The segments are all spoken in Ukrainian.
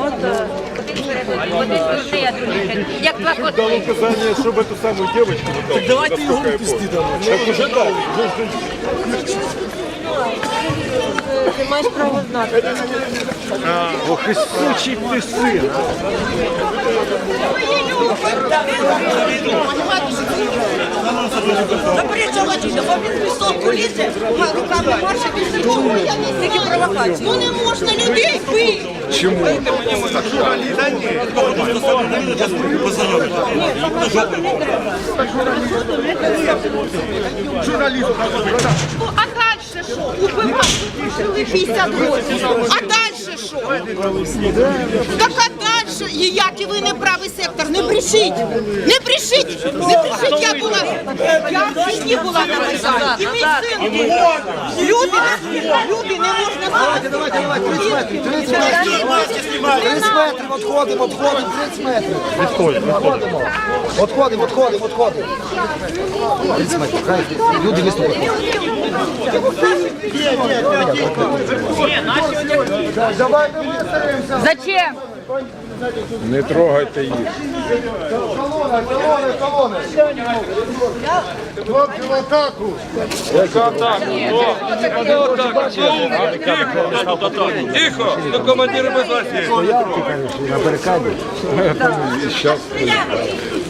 от е, один переводить, один дурний, а другий хитрий. Як два Дал коти. указание, чтобы эту самую девочку... вот так, давайте вот его такая выпусти вот. Так уже дал. Ти маєш право знати. Ох и сучий ты сын. Він пісок лізе, руками марше Тільки провокації. Ну не можна людей бити. А далі що? Убивати жили 50 років. А далі що? Так а далі? І як і ви не правий сектор? Не брешіть! Не брешіть! Не брешіть! Я була, я в житті була на Майдані. І мій син був. Люди, люди не можна знати. Давайте, давайте, 30 метрів, 30 метрів. 30 метрів, відходимо, відходимо, 30 метрів. Відходимо. Відходимо, відходимо, відходимо. 30 метрів, хай люди. Давайте вистаємося. Зачем? Не трогайте їх. Колона, колони, колони. Хлопці в атаку. Тихо, до командира безпеки. На барикаді. Зараз.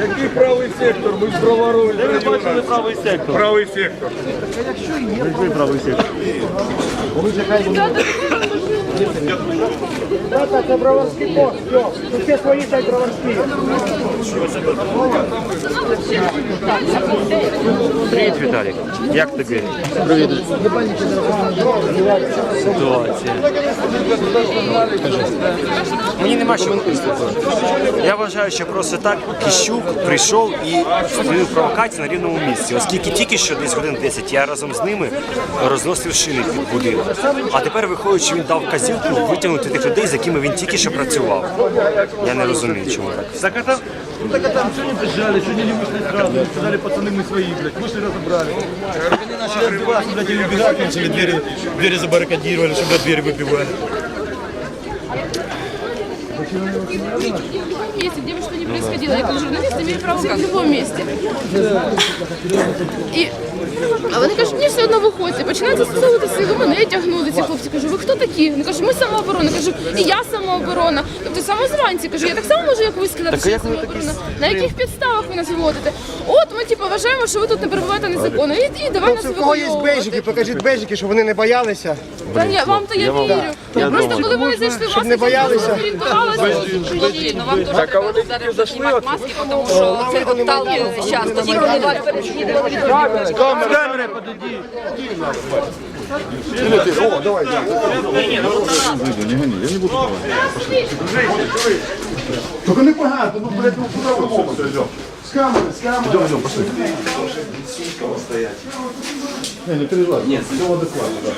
Який правий сектор? Ми ж проворуємо. Де ви бачили правий сектор? Правий сектор. Який правий сектор? Це броварський пост, все. Тут все свої дай броварські. Привіт, Віталік. Як тобі? Привіт. Ситуація. Мені нема що виступити. Я вважаю, що просто так Кіщук прийшов і вчинив провокацію на рівному місці, оскільки тільки що десь годин 10 я разом з ними розносив шини під будинок. А тепер виходить, що він дав казівку витягнути тих людей, з якими він тільки що працював. Я не розумію, чому так. Так а там, ну так а там сегодня бежали, сегодня не вышли сразу. Сказали, пацаны, мы свои, блядь, вышли, разобрали. Они начали отбиваться, блядь, и убегать, начали двери, двери забаррикадировали, чтобы двери выбивали. месте, где бы что ни происходило. Я как журналист имею право как в любом месте. І а вони кажуть, мені все одно виходьте. Починають застосовувати силу. Мене тягнули ці хлопці. Кажу, ви хто такі? Вони кажуть, ми самооборона. Кажу, і я самооборона. Тобто самозванці. Кажу, я так само можу, як ви сказати, що я самооборона. На яких підставах ви нас виводите? От ми типу вважаємо, що ви тут не перебуваєте незаконно. І, і давай нас У кого є виводити. покажіть бейджики, щоб вони не боялися. Та ні, вам то я вірю. Просто коли вони зайшли в я боялися. ну вам дуже треба зараз знімати маски, тому що це отталкиває зараз. Тоді, вас переслідували, О, давай. Тільки не багато, ну, блядь, ну куди ви ломите? З камери, з камери. Йдемо, йдемо, пошли. Не, не переживай. Нет, все адекватно, да.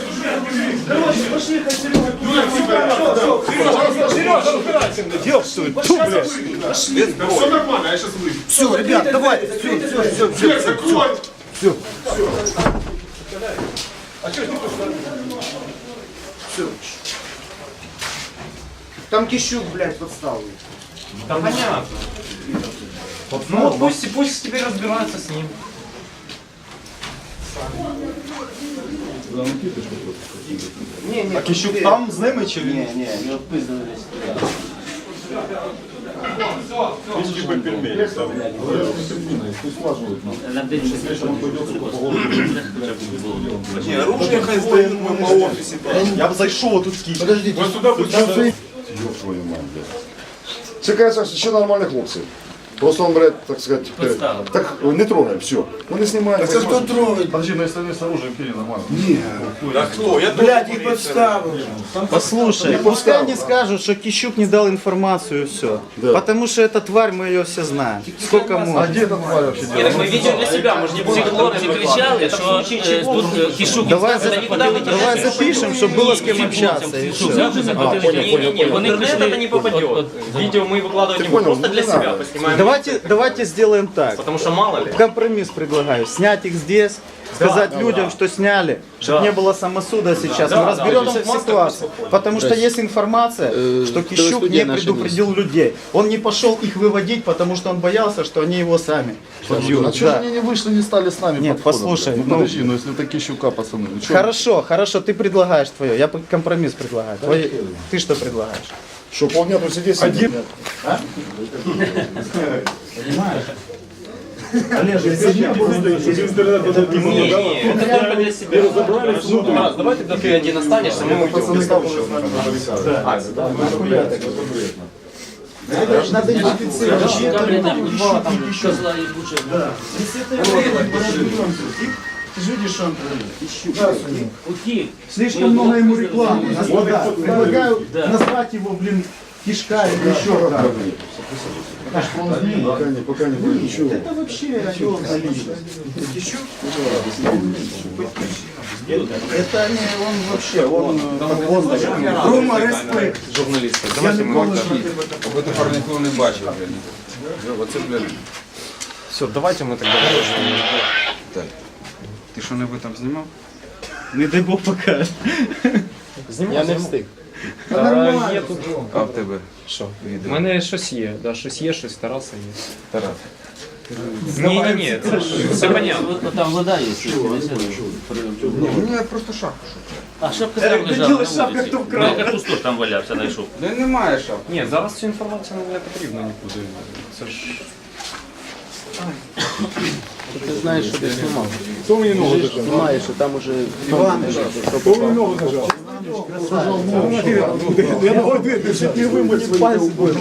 Все нормально, я сейчас выйду. Все, ребят, давайте. Все, все, все, все, все, все. Все. Там Кищук, блядь, подставил. Да понятно. Ну вот пусть, пусть теперь разбираются с ним. А Кищук там з ними чи він? Ні, ні, не відпиздили Есть типа Ні, оружие хай стоїть по офісі. Я б зайшов тут скільки. Подождите. Твою мать, блядь. Це, кажется, ще нормальні хлопці. Просто он, блядь, так сказать, теперь, так не трогаем, все. Ну не снимаем. Це хто трогає? Подожди, ну если они с оружием кине нормально. Блядь, їх підставили. Послушай, пускай они скажут, что Кищук не дал информацию и все. Потому что эта тварь, мы ее все знаем. Сколько А можно. где эта тварь вообще Ні, так ми відео для себе, ми ж не будемо хлопці кричали, що е, тут е, Кішук Давай, сказав, за- нікуди ви давай запишем, чтобы было с кем общаться. и всё. Ні, ні, ні, вони прийшли, это не попадет. Видео мы выкладывать не будем, просто для себя поснимаем. Давайте, давайте сделаем так. Потому что мало ли. Компромисс предлагаю. Снять их здесь, сказать людям, что сняли, чтобы не было самосуда сейчас. Мы разберемся в ситуации. Потому что есть информация, что Кищук не предупредил людей. Он не пошел их выводить, потому что он боялся, что они его сами побьют. А что же Да. они не вышли, не стали с нами Нет, подходом, послушай, блядь? ну- подожди, ну если такие щука, пацаны, ну? Хорошо, хорошо, ты предлагаешь твое, я компромисс предлагаю. Ты что предлагаешь? Что полдня тут сидеть? Один. А? Понимаешь? Олежа, я просто через интернет вот это не Раз, давай тогда ты один останешься, мы уйдем. Пацаны, как еще? А, да. Нахуя так вот конкретно? Это же надо идентифицировать. Чьи это люди, чьи козла ебучая. Да. Если это Ты же видишь, что он творит? Слишком много ему рекламы. Господа, предлагаю назвать его, блин, кишка или еще как Пока не, пока не будет ничего. Это вообще одиозная личность. Это не он вообще, он, он Рома респект. Журналісти, давайте ми Аби тепер нікого не бачив. Оце, блядь. Все, давайте ми тогда. Так. Що небудь там знімав? Не дай Бог покаже. Я не встиг. Є тут. А в тебе що? У Відео. мене щось є, да, щось є, щось Тараса є. Тарас. Ні, ні, ні, це ж понятно. Там вода есть. Мені просто шапку. А шапка там лежала на вулиці. Ну, я теж там валявся, знайшов. Да немає шапки. Ні, зараз ця інформація нам не потрібна нікуди. Це ж Ти знаєш, що ти немає. Ногу? Знімаєш, що там уже... Кто мне ногу зажал? Я ногой дверь, ты чуть не вымыть пальцы будешь.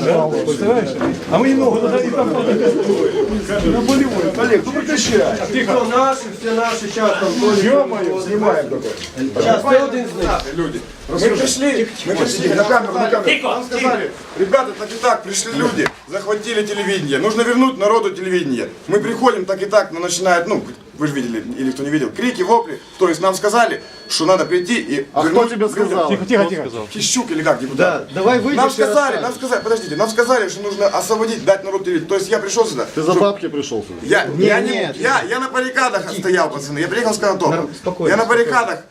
А мы не ногу, и там на болевой. Олег, ну прекращай. Ті, хто наші, всі наші, зараз там Ё-моё, снимаем только. Сейчас ти один з них. Люди, мы пришли, мы пришли на камеру, на камеру. Нам сказали, ребята, так и так пришли люди, захватили телевидение, нужно вернуть народу телевидение. Мы приходим, так и так, но начинает, ну, вы же видели, или кто не видел, крики, вопли. То есть нам сказали, что надо прийти и А кто тебе сказал? Тихо, тихо, тихо. Кищук или как, депутат? Да, давай выйдешь Нам сказали, нам сказали, подождите, нам сказали, что нужно освободить, дать народ телевидение. То есть я пришел сюда. Ты за бабки пришел сюда? Я, Не, я, не, нет. я, я на баррикадах стоял, пацаны. Я приехал с спокойно, Я на баррикадах.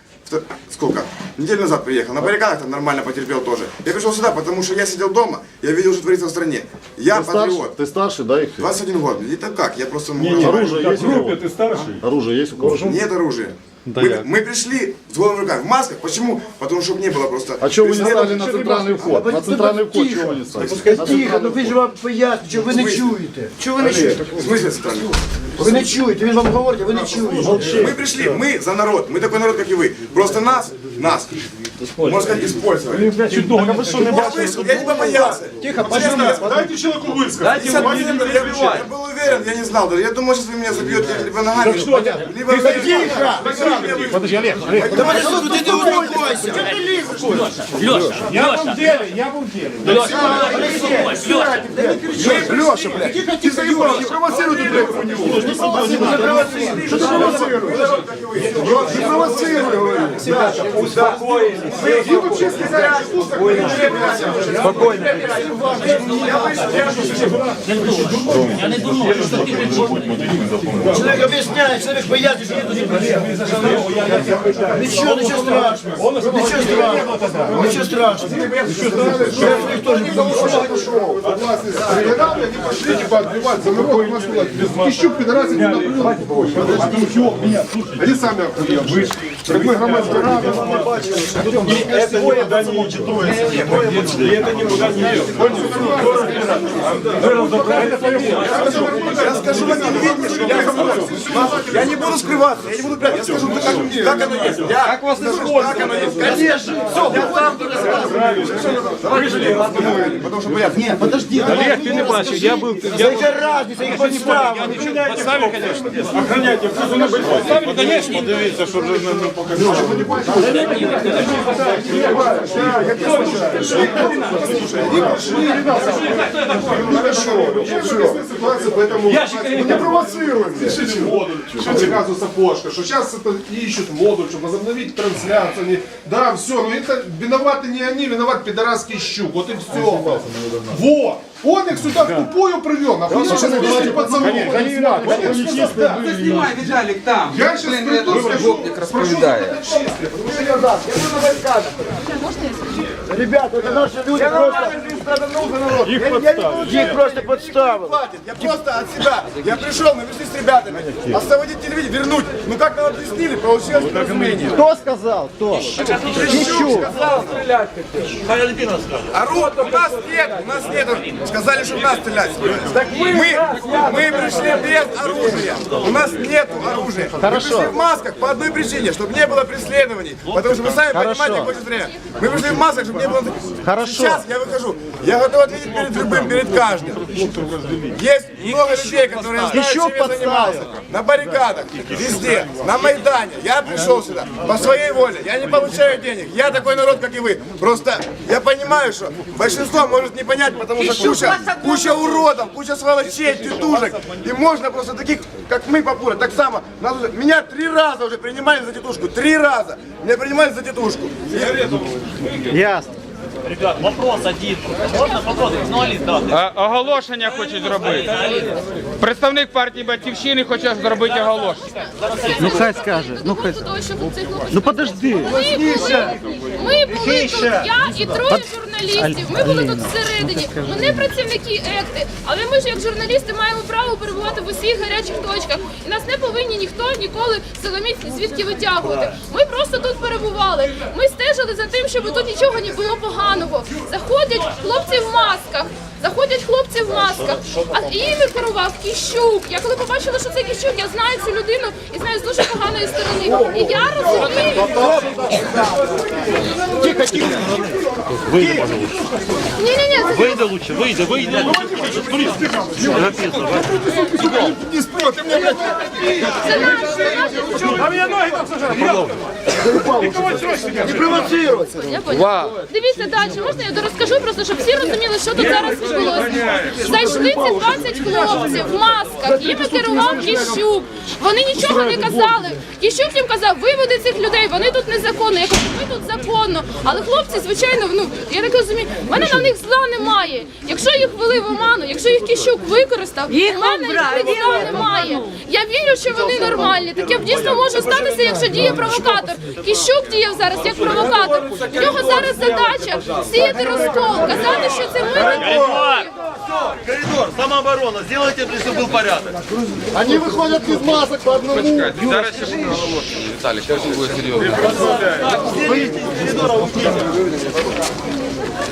Сколько? Неделю назад приехал. На баррикадах там нормально потерпел тоже. Я пришел сюда, потому что я сидел дома, я видел, что творится в стране. Я Ты патриот. ты старший, да, их всех? 21 год. И так как? Я просто... Оружие есть у кого? ты старший? Оружие есть у кого? Нет оружия. мы, мы пришли с голыми руками, в масках. Почему? Потому что не было просто... А что вы не преследования. стали на центральный вход? На центральный вход чего вы не стали? Тихо, ну ви ж вам пояснюєте, що ви не чуєте. Чого ви не чуєте? В смысле центральный вход? Ви не чуєте, він вам говорить, а ви не чуєте. Мы пришли, мы за народ, мы такой народ, как и вы. Просто нас, нас, можно сказать, использовали. Я вышел, я не побоялся. Тихо, пожалуйста. Дайте человеку высказать. Дайте я, я был уверен, я не знал даже. Я думал, сейчас вы меня забьете либо ногами, либо... Тихо! Подожди, Олег, Олег. Давай, слухай, ти не успокойся. Леша, Леша, я был в деле. Леша, Леша. Леша, блядь, ты заебал, не провоцируй тут, блядь, у него. Не провоцируй. Что ты провоцируешь? Не провоцируй, говорю. Вы вообще сказали, что такое? Спокойно. Я не думав, що ти кричиш. Чоловік об'ясняє, чоловік бояться, що він туди прийшов. Нічого, нічого страшного. Нічого страшного. Нічого страшного. Ніхто ж не помішав. Они пошли, типа, отбивать за народ, у нас было без Ищу пидорасы не наблюдать. Они сами охуели. Так мы громадская рада. Я скажу на телевидении, что я говорю. Я не буду скрываться, я не буду прятать, я скажу, как, как оно есть. Я как вас скажу, как оно есть. Конечно, все, я сам Потому что понятно. Ні, подожди. Олег, ти не бачив, я був... Це яка разниця, їх підставили. Поставив, звісно. Охраняйте, все не Поставив, звісно. Подивіться, щоб вже не показали. ситуация, поэтому мы не провоцируем. Пишите модуль, что сразу сапожка, что сейчас это ищут модуль, чтобы возобновить трансляцию. Они- Да, все, но это виноваты не они, виноват пидорасский щук, вот и все. Вот. Он их сюда в тупую привел, а вы сейчас будете пацанов. Они виноваты, вони чисті були. Знімай, Віталік, там. Я сейчас Блин, приду, рядом скажу, гопник спрошу, розповідає. как чисто, потому что я Ребята, это наши люди просто... Їх подставили. Их просто подставили. хватит. Я просто от себя. Я пришел, мы пришли с ребятами. Освободить телевидение, вернуть. Ну как нам объяснили, получилось недоразумение. Кто сказал? Кто? Ищу. Орут, у нас нет, у нас нет. Сказали, что в нас стрелять. Так мы, мы пришли без оружия. У нас нет оружия. Мы пришли в масках по одной причине, чтобы не было преследований. Потому что вы сами понимаете, какое сейчас время. Мы пришли в масках, чтобы не было... Хорошо. Сейчас я выхожу. Я готов ответить перед любым, перед каждым. Есть много людей, которые знают, Еще чем я занимался. На баррикадах, везде, на Майдане. Я пришел сюда по своей воле. Я не получаю денег. Я такой народ, как и вы. Просто я понимаю, что большинство может не понять, потому что куча, куча уродов, куча сволочей, тетушек. И можно просто таких, как мы, папура, так само. Нас уже- меня три раза уже принимали за тетушку. Три раза. Меня принимали за тетушку. Ясно. Ребят, вопрос один. Можно вопрос? Ну, Алис, да. Е, Оголошення хочуть зробити. Представник партії Батьківщини хоче зробити оголошення. Ну хай скаже. Ну хай. Хлопець Ну подожди. Ми були, ми були тут, я і троє журналістів. Ми були тут всередині. Ми не працівники екти, але ми ж як журналісти маємо право перебувати в усіх гарячих точках. І нас не повинні ніхто ніколи силоміць звідки витягувати. Ми просто тут перебували. Ми стежили за тим, щоб тут нічого не було поганого. Заходять хлопці в масках. Заходять хлопці в масках, а іми керував Кіщук. Я коли побачила, що це Кіщук, я знаю цю людину і знаю з дуже поганої сторони. І я розумію. Ні, ні, ні, Выйди лучше, выйди, выйди. це наш, це наш. Не провоцируй. Я поняла. Дивіться далі, можна я розкажу просто, щоб всі розуміли, що тут зараз відбулося. Зайшли ці 20 хлопців в масках, їм керував Кіщук. Вони нічого не казали. Кіщук їм казав, виведи цих людей, вони тут незаконно. Я кажу, ми тут законно. Але хлопці, звичайно, ну я так розумію, в мене на них зла немає. Якщо їх ввели в оману, якщо їх Кіщук використав, в мене на них зла немає. Я вірю, що вони нормальні. Таке дійсно може статися, якщо діє провокатор. Кіщук діяв зараз як провокатор. В нього зараз задача сіяти розкол, казати, що це ми не Коридор, самооборона, сделайте, чтобы был порядок. Они выходят из масок по одному. Почекайте, зараз ще буде оголошення, Віталік, потім буде серйозно. Выйдите из коридора, уйдите.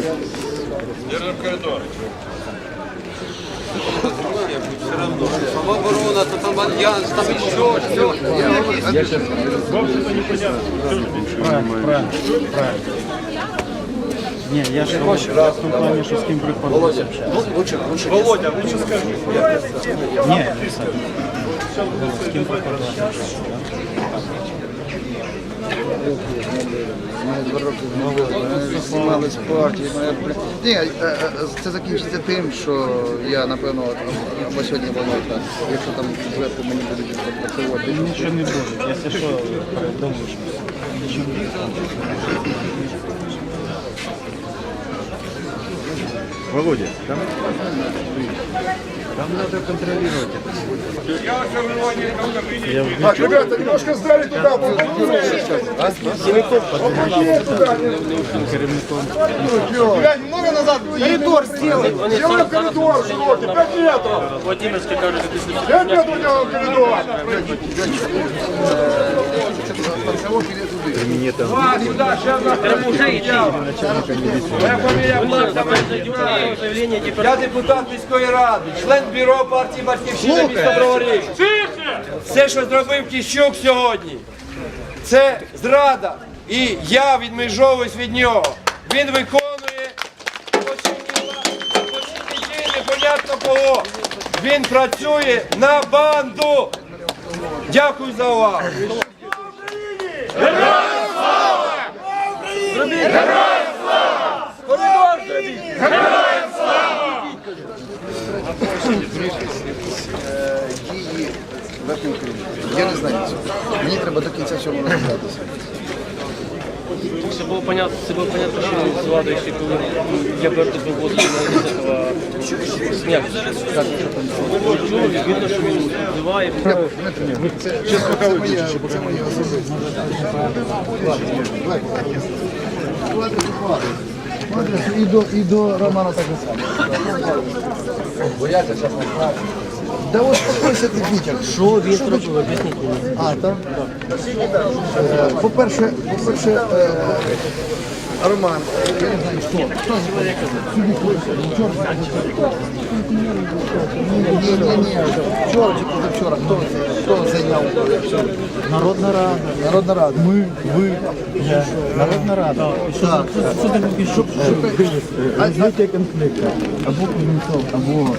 Самооборона, зайдите самооборону. Самооборона, то там альянс, там еще, все. Не, я же хочу, в том плане, что с кем приходит. Володя, Лучше, лучше. Володя, лучше скажи. Не, с кем приходит. Мене два роки знімали. Ні, е, е, це закінчиться тим, що я, напевно, або сьогодні, завтра, якщо там зверху мені будуть працювати. Ничего не будет, если что, думаешь. Володя, Так, ребята, немножко сдали туда. Глянь, много назад. Коридор сделай. Делаем коридор широкий, 5 метров. Владимирский кажется, 5 метров делаем коридор. Я депутат міської ради, член бюро партії Батьківщина міста Броварів. Все, що зробив Кіщук сьогодні, це зрада. І я відмежовуюсь від нього. Він виконує непонятно кого. Він працює на банду. Дякую за увагу. Дії верхнього керівництва. Я не знаю. Мені треба до кінця цього розібратися. Все было понятно, все было понятно, что с Владой еще было, я бы это был из этого снег. Как Ничего, видно, что он вызывает. Це, це, моє, це моє особисте. І до, і до Романа так само. Бояться, зараз не Да успокойся ти, Вітя. Що він зробив? Об'ясніть мені. А, так? Е, По-перше, по-перше, е, Роман, я не знаю, хто. Хто Сюди хоче. Вчора. Ні, ні, ні. Вчора чи позавчора. Хто, хто зайняв? Народна рада. Народна рада. Ми, ви. Народна рада. Так. Що таке щоб Розвиття конфлікту. Або Кузнецов, або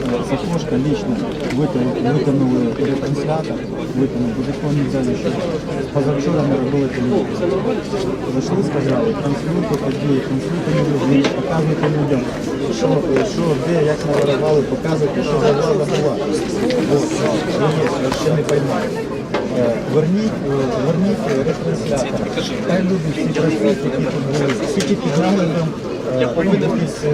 Сапожка лично виконали ретранслятор, виконали, бо такого не позавчора ми робили телевізор. Зайшли, сказали, транслюйте події, транслюйте на людей, показуйте людям, що, що, де, як наворували, показуйте, що за влада була. От, є, ще не поймаю. Е, Верніть, верніть ретранслятор. Хай люди всі працюють, які тут були, всі під наглядом е, якісь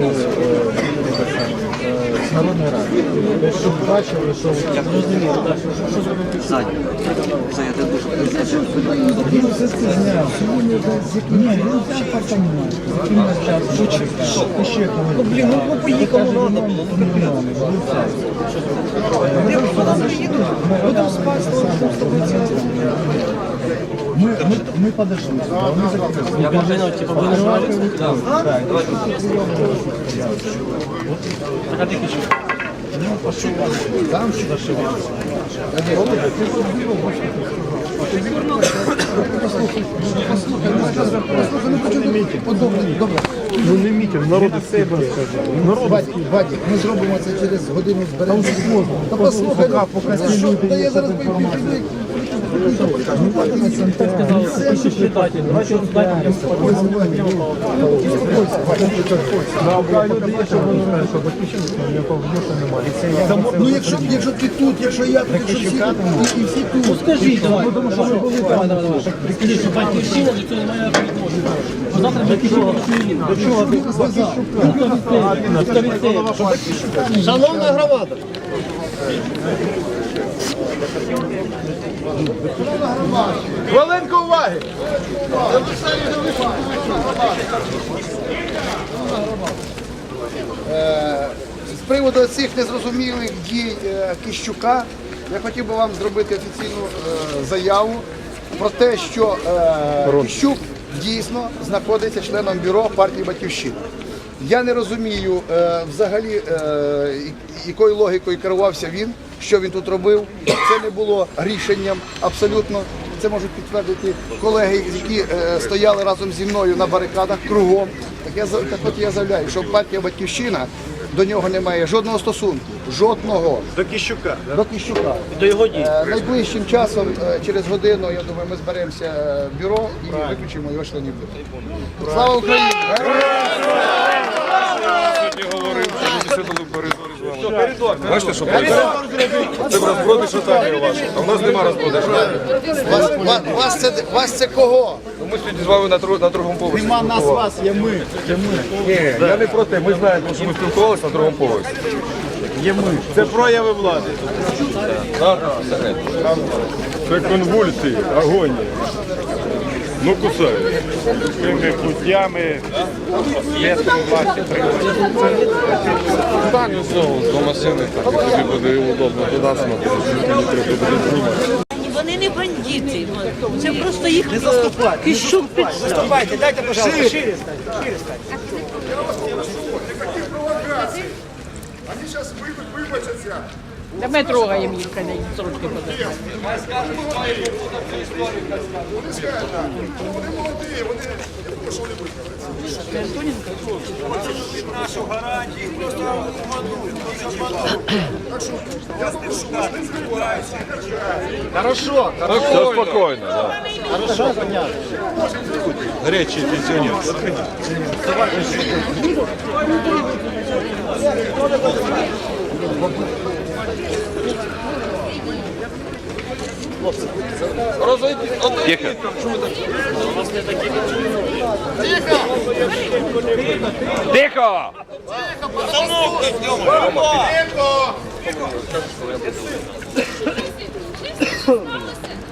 з Народної ради. Тобто, щоб бачили, що розуміли, що зробив Він все це зняв. Ні, він все потомно. Яким часом? І ще коли. Ну, блін, ну поїхав, ну надо було. Будемо спати, мы, мы, мы подошли, мы закрыли. Я понял, типа, вы нажали? Да. Так, Так, а ты Кичук? там что-то Добре. Ну не мітинг, народ із себе сказав. Вадик, ми зробимо це через годину збереження. Та послухай, ну, що, та я зараз підійду. Ну якщо, якщо ти тут, якщо я тут, якщо всі тут, і, всі тут. Ну скажіть, давай, тому що ми були там. Що батьківщина до цього не має відношення. Завтра батьківщина до чого? Шановна громада. Хвилинку уваги! Е, З приводу цих незрозумілих дій е, Кищука я хотів би вам зробити офіційну е, заяву про те, що Кищук дійсно знаходиться членом бюро партії Батьківщина. Я не розумію е, взагалі, е, якою логікою керувався він, що він тут робив. Це не було рішенням абсолютно. Це можуть підтвердити колеги, які е, стояли разом зі мною на барикадах кругом. Так я так от я заявляю, що партія Батьківщина до нього не має жодного стосунку, жодного. До Кіщука. До Кищука. До його дій. Е, Найближчим часом, е, через годину, я думаю, ми зберемося в бюро і виключимо його членів бюро. Слава Україні! Сьогодні говорив, що люди сиділи в коридорі з вами. Бачите, що це розпродаж шатання ваше. А в нас нема розпродажу. Вас, вас, вас, це, вас це кого? Ми сьогодні з вами на, друг- на другому поверсі. Нема нас вас, є ми. Є ми. Ні, я не про те. Ми знаємо, що ми спілкувалися на другому поверсі. Є ми. Це прояви влади. Це конвульсії, агонія. Ну кусають. Якими путями метро власті Стань знову до машини, так тобі буде удобно туди смотрети, не треба буде знімати. Вони не бандити. Це просто їх кищук під Виступайте, дайте, пожалуйста, шире. Они сейчас выйдут, выбачатся. Та ми трогаємо їх, коли трошки подати. Хорошо, Все спокійно, да. хорошо, понятно. Горячий пенсіонер. Тихо!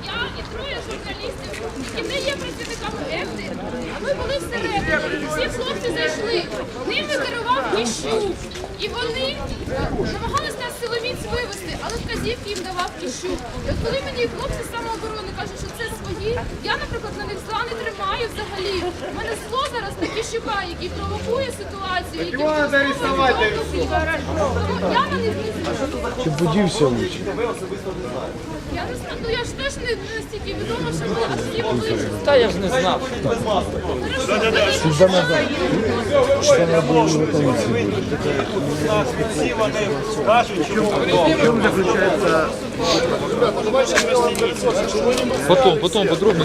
Я і троє журналістів, які не є працівниками ЕФТИ, а ми були всередині. Всі хлопці зайшли. Ними керував Кіщук. І вони намагалися нас силоміць вивезти, але вказівки їм давав Кіщук. І от коли мені хлопці з самооборони кажуть, що це свої, я, наприклад, на них зла не тримаю взагалі. У мене зло зараз на Кіщука, який провокує ситуацію, який Тому я на них не злюся. Чи будівся лучше? Я не знаю, ну я ж теж не не настільки відома, що ми всі були. Та я ж не знав. В этом лице. Потом, потом подробно.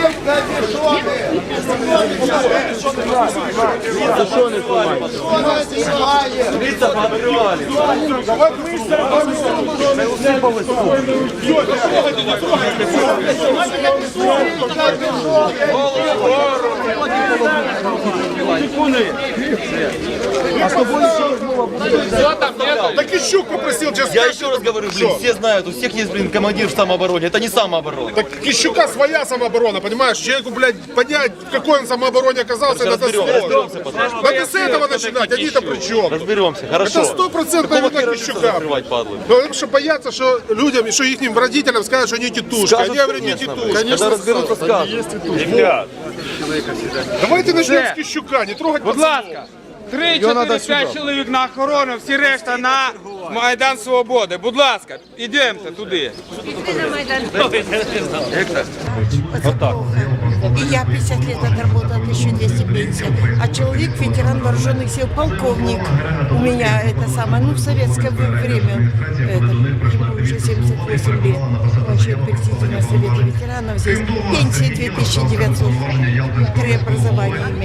Всім капішони! Так и Щук попросил сейчас Я еще раз говорю, блин, все знают, у всех есть, блин, командир в самообороне. Это не самооборона. Так Кищука своя самооборона, понимаешь? Человеку, блядь, понять, в какой он самообороне оказался, это Разберем, сложно. разберемся потом. Надо с этого начинать, они-то при чем? Разберемся, хорошо. Это стопроцентная Какого вина хера лицо Кищука. закрывать, падлы? Ну, Потому что боятся, что людям, что их родителям скажут, что они тетушки. Скажут, они говорят, не конечно, тетушки. блин. Когда разберутся, скажут. Ребят, Давайте начнем Все. с Кищука, не трогать будь пацанов. ласка, три, чотири, п'ять чоловік на охорону, всі решта на Майдан Свободи. Будь ласка, ідемте туди. И я 50 лет отработала, 1200 пенсия. А человек, ветеран вооруженных сил, полковник у меня это самое, ну в советское время, это, ему уже 78 лет. Он член председателя Совета ветеранов здесь. Пенсия 2900, три образования имеет.